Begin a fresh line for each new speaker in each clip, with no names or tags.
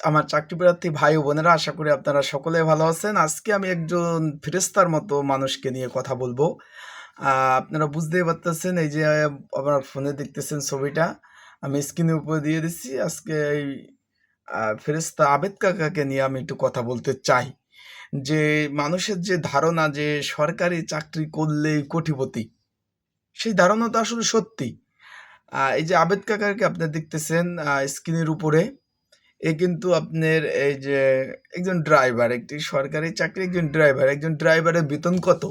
আমার চাকরি প্রার্থী ভাই বোনেরা, আশা করি আপনারা সকলে ভালো আছেন। আজকে আমি একজন ফেরেস্তার মতো মানুষকে নিয়ে কথা বলব। আপনারা বুঝতেই পারতেছেন, এই যে আমার ফোনে দেখতেছেন ছবিটা, আমি স্ক্রিনের উপরে দিয়ে দিচ্ছি। আজকে এই ফেরেস্তা আবেদ কাকাকে নিয়ে আমি একটু কথা বলতে চাই। যে মানুষের যে ধারণা যে সরকারি চাকরি করলেই কোটিপতি, সেই ধারণা তো আসলে সত্যি। এই যে আবেদ কাকাকে আপনি দেখতেছেন স্ক্রিনের উপরে এ কিন্তু আপনার এই যে একজন ড্রাইভার একটি সরকারি চাকরি, একজন ড্রাইভার একজন ড্রাইভারের বেতন কত?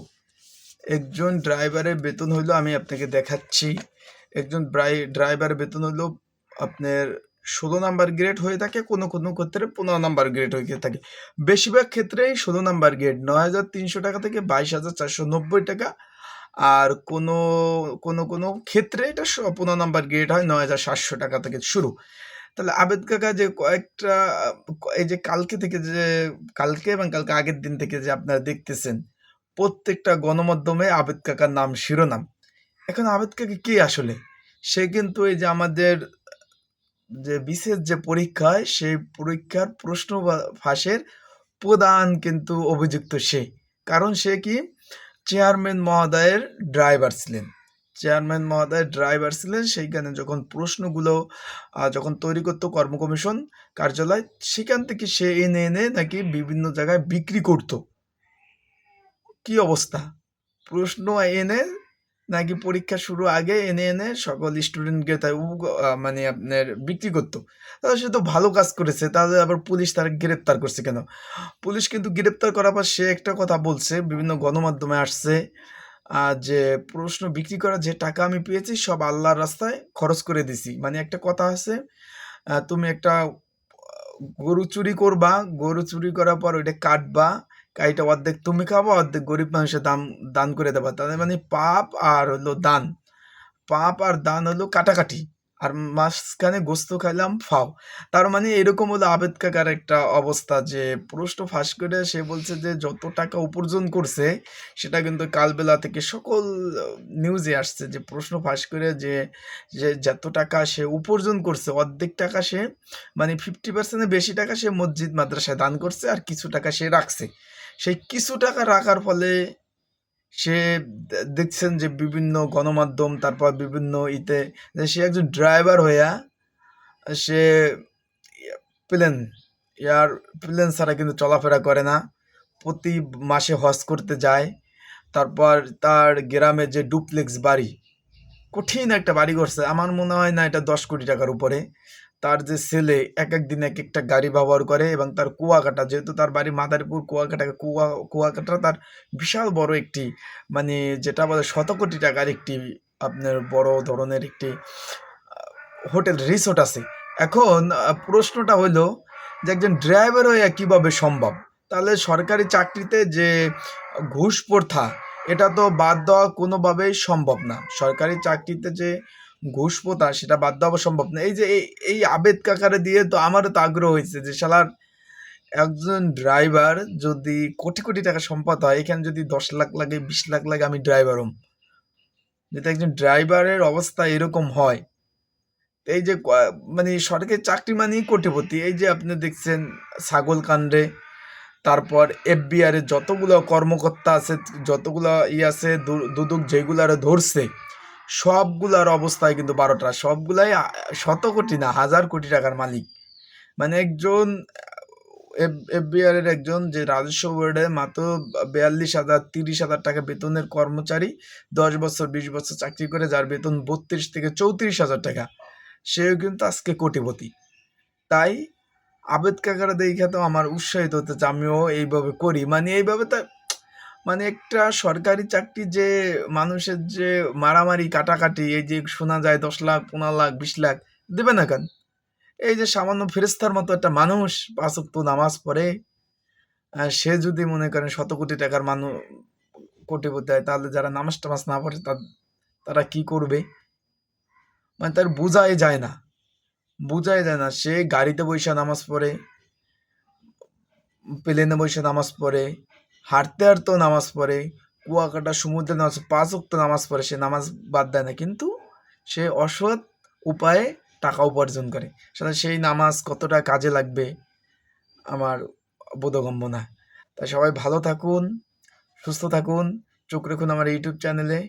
একজন ড্রাইভারের বেতন হইল, আমি আপনাকে দেখাচ্ছি, একজন ড্রাইভারের বেতন হইল আপনার ষোলো নাম্বার গ্রেড হয়ে থাকে, কোনো কোনো ক্ষেত্রে পনেরো নাম্বার গ্রেড হয়ে থাকে। বেশিরভাগ ক্ষেত্রেই ষোলো নাম্বার গ্রেড নয় হাজার তিনশো টাকা থেকে বাইশ হাজার চারশো নব্বই টাকা। আর কোনো কোনো কোনো ক্ষেত্রে এটা পনেরো নাম্বার গ্রেড হয়, নয় হাজার সাতশো টাকা থেকে শুরু। তাহলে আবেদ কাকা যে কয়েকটা, এই যে কালকে থেকে যে, কালকে এবং কালকে আগের দিন থেকে যে আপনারা দেখতেছেন, প্রত্যেকটা গণমাধ্যমে আবেদ কাকার নাম, শিরোনাম। এখন আবেদ কাকা কি আসলে? সে কিন্তু এই যে আমাদের যে বিশেষ যে পরীক্ষা হয় সেই পরীক্ষার প্রশ্ন ফাঁসের প্রধান কিন্তু অভিযুক্ত সে। কারণ সে কি? চেয়ারম্যান মহোদয়ের ড্রাইভার ছিলেন। চেয়ারম্যান মহোদয়ের ড্রাইভার ছিলেন, সেইখানে যখন প্রশ্নগুলো যখন তৈরি করতো কর্ম কমিশন কার্যালয়, সেখান থেকে সে এনে এনে নাকি বিভিন্ন জায়গায় বিক্রি করতো। কি অবস্থা? প্রশ্ন এনে নাকি পরীক্ষা শুরু আগে এনে এনে সকল স্টুডেন্টকে তাই মানে আপনার বিক্রি করতো। তাহলে সে তো ভালো কাজ করেছে, তাহলে আবার পুলিশ তার গ্রেপ্তার করছে কেন? পুলিশ কিন্তু গ্রেপ্তার করার পর সে একটা কথা বলছে, বিভিন্ন গণমাধ্যমে আসছে যে প্রশ্ন, বিক্রি করা যে টাকা আমি পেয়েছি, সব আল্লাহর রাস্তায় খরচ করে দিছি। মানে একটা কথা আছে তুমি একটা গরু চুরি করবা, গরু চুরি করার পর ওইটা কাটবা, কাইটা অর্ধেক তুমি খাব, অর্ধেক গরিব মানুষের দাম, দান করে দেবা। তাদের মানে পাপ আর হলো দান। পাপ আর দান হলো কাটাকাটি। আর মাঝখানে গোস্ত খাইলাম ফাও। তার মানে এরকম হলো আবেদ কাকার একটা অবস্থা যে প্রশ্ন ফাঁস করে সে বলছে যে যত টাকা উপার্জন করছে, সেটা কিন্তু কালবেলা থেকে সকল নিউজে আসছে যে প্রশ্ন ফাঁস করে যে যে যত টাকা সে উপার্জন করছে, অর্ধেক টাকা সে মানে ফিফটি পার্সেন্টের বেশি টাকা সে মসজিদ, মাদ্রাসায় দান করছে আর কিছু টাকা সে রাখছে। সেই কিছু টাকা রাখার ফলে সে দেখছেন যে বিভিন্ন গণমাধ্যম, তারপর বিভিন্ন ইতে, যে সে একজন ড্রাইভার হইয়া, সে প্লেন এয়ার প্লেন ছাড়া কিন্তু চলাফেরা করে না। প্রতি মাসে হজ করতে যায়। তারপর তার গ্রামে যে ডুপ্লেক্স বাড়ি, কঠিন একটা বাড়ি করছে। আমার মনে হয় না এটা দশ কোটি টাকার উপরে। তার যে ছেলে এক এক দিন এক একটা গাড়ি ব্যবহার করে এবং তার কুয়াকাটা, যেহেতু তার বাড়ি মাদারীপুর কুয়াকাটা কুয়া, কুয়াকাটা তার বিশাল বড় একটি মানে যেটা বলে শত কোটি টাকার একটি, আপনার বড় ধরনের একটি হোটেল, রিসোর্ট আছে। এখন প্রশ্নটা হলো যে একজন ড্রাইভার হয়ে কীভাবে সম্ভব? তাহলে সরকারি চাকরিতে যে ঘুষ প্রথা, এটা তো বাদ দেওয়া কোনোভাবেই সম্ভব না। সরকারি চাকরিতে যে ঘুষ প্রথা সেটা বাদ দেওয়া সম্ভব না। এই যে এই আবেদ কাকারে দিয়ে তো আমারও তো আগ্রহ হয়েছে যে শালার একজন ড্রাইভার যদি কোটি কোটি টাকা সম্পদ হয়, এখানে যদি দশ লাখ লাগে, বিশ লাখ লাগে, আমি ড্রাইভার হম। যদি একজন ড্রাইভারের অবস্থা এরকম হয়, এই যে মানে সরকারি চাকরি মানেই কোটিপতি। এই যে আপনি দেখছেন ছাগল কাণ্ডে, তারপর এফবিআর এর যতগুলো কর্মকর্তা আছে, যতগুলো ই আছে দুদক যেগুলারে ধরছে সবগুলার অবস্থায় কিন্তু বারোটা, সবগুলাই শত কোটি না, হাজার কোটি টাকার মালিক। মানে একজন এফবিআর এর একজন যে রাজস্ব বোর্ডে মাত্র বিয়াল্লিশ হাজার, তিরিশ হাজার টাকা বেতনের কর্মচারী, দশ বছর, বিশ বছর চাকরি করে, যার বেতন বত্রিশ থেকে চৌত্রিশ হাজার টাকা, সেও কিন্তু আজকে কোটিপতি। তাই আবেদ কাকারা দেখে তো আমার উৎসাহিত হতেছে আমিও এইভাবে করি। মানে এইভাবে তো মানে একটা সরকারি চাকরি যে মানুষের যে মারামারি, কাটাকাটি, এই যে শোনা যায় দশ লাখ, পনেরো লাখ, বিশ লাখ, দেবে না কেন? এই যে সামান্য ফেরেস্তার মতো একটা মানুষ পাঁচ ওয়াক্ত নামাজ পড়ে সে যদি মনে করেন শত কোটি টাকার মানুষ কোটিপতি হয়, তাহলে যারা নামাজ টামাজ না পড়ে তারা কি করবে? মানে তার বোঝাই যায় না। বোঝাই যায় না। সে গাড়িতে বসে নামাজ পড়ে, প্লেনে বসে নামাজ পড়ে হাঁটতে হাঁটতেও নামাজ পড়ে, কুয়াকাটা, সমুদ্রে নামাজ, পাঁচ উক্ত নামাজ পড়ে, সে নামাজ বাদ দেয় না, কিন্তু সে অসৎ উপায়ে টাকা উপার্জন করে। সেটা সেই নামাজ কতটা কাজে লাগবে আমার বোধগম্য না। তাই সবাই ভালো থাকুন, সুস্থ থাকুন। চোখ রাখুন আমার ইউটিউব চ্যানেলে।